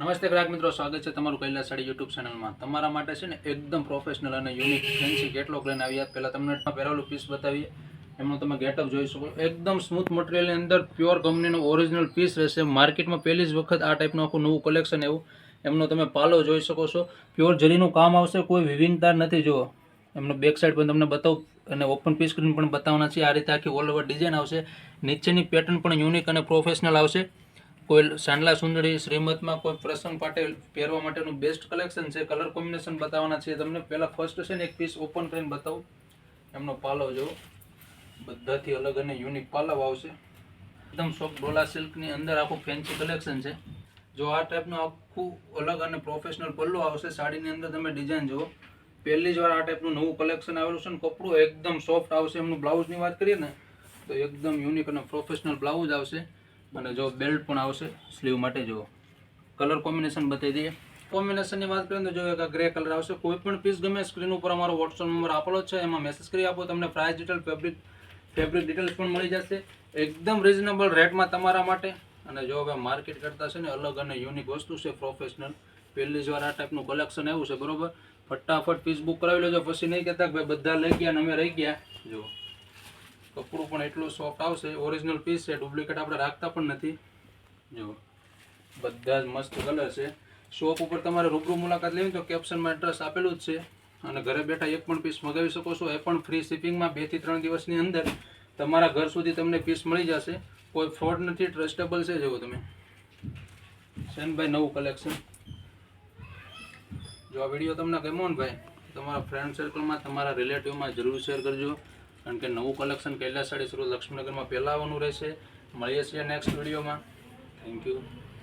નમસ્તે ગ્રાહક મિત્રો, સ્વાગત છે તમારું કૈલાસ સાડી યુટ્યુબ ચેનલમાં તમારા માટે છે ને એકદમ પ્રોફેશનલ અને યુનિક ફેન્સી કેટલોક લઈને આવ્યા પહેલાં તમને પહેરાવેલું પીસ બતાવીએ. એમનું તમે ગેટઅપ જોઈ શકો. એકદમ સ્મૂથ મટીરિયલની અંદર પ્યોર કંપનીનું ઓરિજિનલ પીસ રહેશે. માર્કેટમાં પહેલી જ વખત આ ટાઈપનું આખું નવું કલેક્શન એવું એમનો તમે પાલો જોઈ શકો છો. પ્યોર જરીનું કામ આવશે, કોઈ વિવિધતા નથી, જુઓ. એમનો બેક સાઈડ પણ તમને બતાવું અને ઓપન પીસ સ્ક્રીન પણ બતાવવાના છે. આ રીતે આખી ઓલ ઓવર ડિઝાઇન આવશે. નીચેની પેટર્ન પણ યુનિક અને પ્રોફેશનલ આવશે. કોઈ સાંડલા સુંદરી શ્રીમતમાં કોઈ પ્રસંગ માટે પહેરવા માટેનું બેસ્ટ કલેક્શન છે કલર કોમ્બિનેશન બતાવવાના છે. તમને પહેલાં ફર્સ્ટ છે ને એક પીસ ઓપન કરીને બતાવું. એમનો પાલવ જો બધાથી અલગ અને યુનિક પાલવ આવશે. એકદમ સોફ્ટ ડોલા સિલ્કની અંદર આખું ફેન્સી કલેક્શન છે. જો આ ટાઈપનું આખું અલગ અને પ્રોફેશનલ પલ્લો આવશે, સાડીની અંદર તમે ડિઝાઇન જુઓ. પહેલી જ વાર આ ટાઈપનું નવું કલેક્શન આવેલું છે ને, કપડું એકદમ સોફ્ટ આવશે. એમનું બ્લાઉઝની વાત કરીએ ને, તો એકદમ યુનિક અને પ્રોફેશનલ બ્લાઉઝ આવશે. અને જો બેલ્ટ પણ આવશે સ્લીવ માટે, જો કલર કોમ્બિનેશન બતાવી દઈએ. કોમ્બિનેશનની વાત કરીએ તો જો એક ગ્રે કલર આવશે, કોઈ પણ પીસ ગમે સ્ક્રીન ઉપર અમારો વોટ્સઅપ નંબર આપેલો છે, એમાં મેસેજ કરી આપો, તમને price detail fabric fabric details પણ મળી જશે. એકદમ રિઝનેબલ રેટમાં તમારા માટે. અને જો હવે માર્કેટ કરતાં છે ને, અલગ અને યુનિક વસ્તુ છે પ્રોફેશનલ પહેલી જ વાર આ ટાઈપનું કલેક્શન આવ્યું છે, બરોબર? ફટાફટ પીસ બુક કરાવી લેજો, પછી નહીં કહેતા ભાઈ બધા લઈ ગયા અને અમે રહી ગયા. જો કપડું પણ એટલું સોફ્ટ આવશે. ઓરિજિનલ પીસ છે ડુપ્લિકેટ આપણે રાખતા પણ નથી. જો, બધા જ મસ્ત કલર છે. શોપ ઉપર તમારે રૂબરૂ મુલાકાત લેવી તો કેપ્શનમાં એડ્રેસ આપેલું જ છે. અને ઘરે બેઠા એક પણ પીસ મગાવી શકો છો. એ પણ ફ્રી શિપિંગમાં બેથી ત્રણ દિવસની અંદર. તમારા ઘર સુધી તમને પીસ મળી જશે. કોઈ ફ્રોડ નથી ટ્રસ્ટેબલ છે જેવો તમે. શેનભાઈ નવું કલેક્શન જો આ વીડિયો તમને ગમ્યો ને ભાઈ તમારા ફ્રેન્ડ સર્કલમાં તમારા રિલેટિવમાં જરૂર શેર કરજો. કારણ કે નવું કલેક્શન કૈલાસ સાડી સુરત લક્ષ્મીનગરમાં પહેલાં આવવાનું રહેશે. મળીએ છીએ નેક્સ્ટ વિડીયોમાં. Thank you